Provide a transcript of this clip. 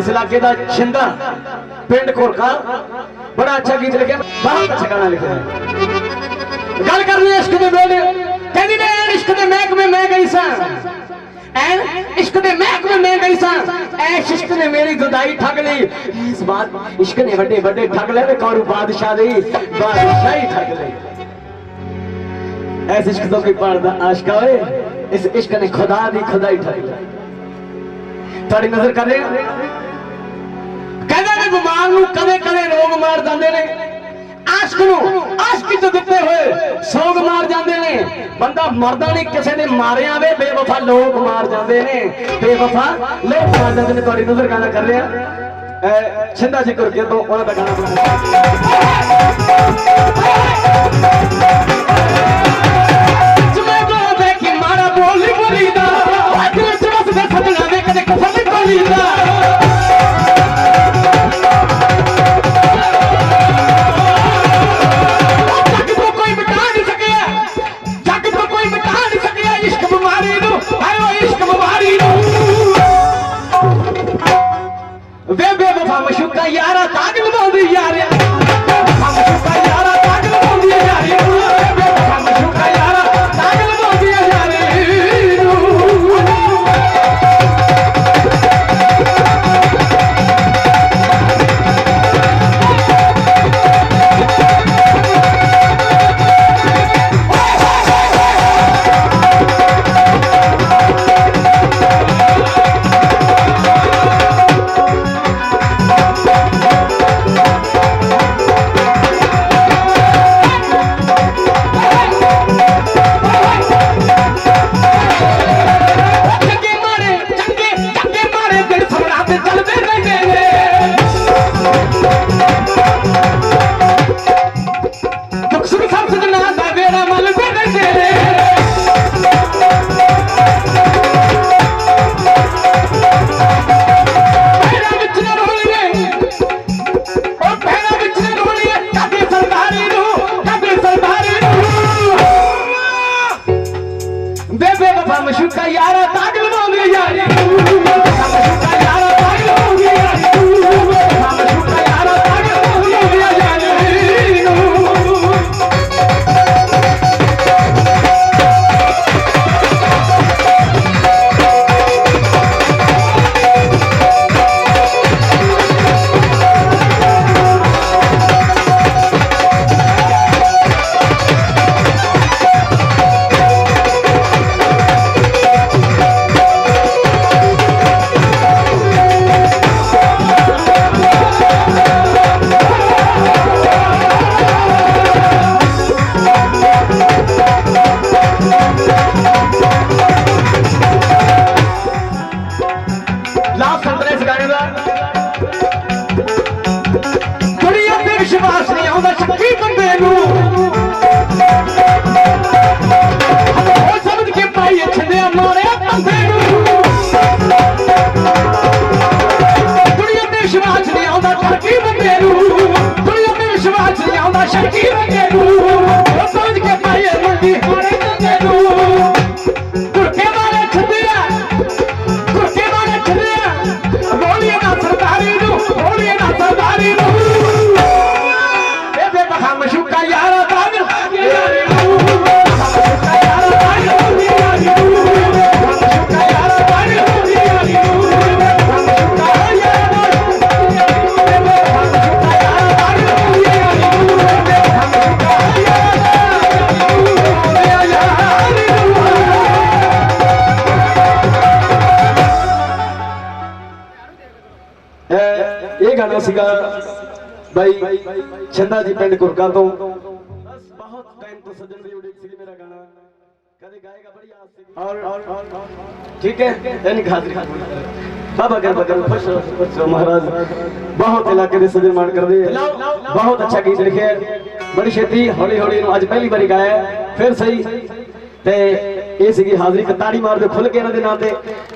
ਇਸ ਇਲਾਕੇ ਦਾ ਛਿੰਦਾ ਪਿੰਡ ਕੋਰਖਾ ਬੜਾ ਅੱਛਾ ਗੀਤ ਲਿਖਿਆ ਬਹੁਤ ਅੱਛਾ ਗਾਣਾ ਲਿਖਿਆ ਹੈ ਗੱਲ ਕਰਨੀ ਹੈ ਇਸ਼ਕ ਦੇ ਵੇਲੇ ਕਹਿੰਦੀ ਨੇ ਇਸ਼ਕ ਦੇ ਮਹਿਕਮੇ ਮੈਂ ਗਈ ਸਾਂ ਐ ਇਸ਼ਕ ਦੇ ਮਹਿਕਮੇ ਮੈਂ ਗਈ ਸਾਂ ਐ ਇਸ਼ਕ ਨੇ ਮੇਰੀ ਗੁਦਾਈ ਠੱਗ ਲਈ ਇਸ ਬਾਤ ਇਸ਼ਕ ਨੇ ਵੱਡੇ ਵੱਡੇ ਠੱਗ ਲਏ ਕੌਰੂ ਬਾਦਸ਼ਾਹ ਦੀ ਬਾਦਸ਼ਾਹੀ ਠੱਗ ਲਈ ਐਸ ਇਸ਼ਕ ਤੋਂ ਕੋਈ ਪੜਦਾ ਆਸ਼ਕਾ ਹੋਏ ਇਸ ਇਸ਼ਕ ਨੇ ਖੁਦਾ ਦੀ ਖੁਦਾਈ ਠੱਗ ਲਈ ਤੁਹਾਡੀ ਨਜ਼ਰ ਕਰ ਰਹੇ ਕਹਿੰਦਾ ਨੇ ਬਿਮਾਰ ਨੂੰ ਕਦੇ ਕਦੇ ਰੋਗ ਮਾਰ ਜਾਂਦੇ ਨੇ। ਆਸ਼ਕ ਨੂੰ ਆਸ਼ਕੀ ਤੋਂ ਦਿੱਤੇ ਹੋਏ ਸੋਗ ਮਾਰ ਜਾਂਦੇ ਨੇ। ਬੰਦਾ ਮਰਦਾ ਨਹੀਂ, ਕਿਸੇ ਨੇ ਮਾਰਿਆ ਵੇ, ਬੇਵਫਾ ਲੋਕ ਮਾਰ ਜਾਂਦੇ ਨੇ। ਬੇਵਫਾ ਲੋਕ ਮਾਰ ਜਾਂਦੇ ਨੇ। ਤੁਹਾਡੀ ਨਜ਼ਰ ਗਾਣਾ ਕਰ ਰਿਹਾ। ਛਿੰਦਾ ਜੀ ਕਰਕੇ ਤੋਂ ਉਹਨਾਂ ਦਾ ਗਾਣਾ நான் யாரா தாங்க ਲਾਭ ਸੰਤਰੇ ਇਸ ਦਾ। ਦੁਨੀਆ ਤੇ ਵਿਸ਼ਵਾਸ ਨਹੀਂ ਆਉਂਦਾ ਸ਼ੱਕੀ ਬੰਦੇ ਨੂੰ। ਉਹ ਸਮਝ ਕੇ ਪਾਈ ਛੱਡਿਆ ਮਾਰਿਆ ਬੰਦੇ ਨੂੰ। ਦੁਨੀਆ ਤੇ ਵਿਸ਼ਵਾਸ ਨਹੀਂ ਆਉਂਦਾ ਸ਼ੱਕੀ ਬੰਦੇ ਨੂੰ। ਦੁਨੀਆ ਤੇ ਵਿਸ਼ਵਾਸ ਨਹੀਂ ਆਉਂਦਾ ਸ਼ੱਕੀ ਇਹ ਇਹ ਗਾਣਾ ਸੀਗਾ ਬਾਈ ਛੰਦਾ ਜੀ ਪਿੰਡ ਕੁਰਕਾ ਤੋਂ। ਬਸ ਬਹੁਤ ਟਾਈਮ ਤੋਂ ਸੱਜਣ ਦੀ ਉਡੀਕ ਸੀ ਮੇਰਾ ਗਾਣਾ। ਕਦੇ ਗਾਏਗਾ ਬੜੀ ਆਸ ਸੀ ਔਰ ਠੀਕ ਹੈ ਯਾਨੀ ਖਾਤਰੀ ਬਾਬਾ ਕਰ ਬਕਰ ਖੁਸ਼ ਮਹਾਰਾਜ। ਬਹੁਤ ਇਲਾਕੇ ਦੇ ਸੱਜਣ ਮਾਣ ਕਰਦੇ ਆ। ਬਹੁਤ ਅੱਛਾ ਗੀਤ ਲਿਖਿਆ। ਬੜੀ ਛੇਤੀ ਹੌਲੀ ਹੌਲੀ ਇਹਨੂੰ ਅੱਜ ਪਹਿਲੀ ਵਾਰੀ ਗਾਇਆ। ਫਿਰ ਸਹੀ। ਤੇ ਇਹ ਸੀਗੀ ਹਾਜ਼ਰੀ ਕਤਾੜੀ ਮਾਰ ਦਿਓ ਖੁੱਲ ਕੇ ਇਹਨਾਂ ਦੇ ਨਾਂ ਤੇ।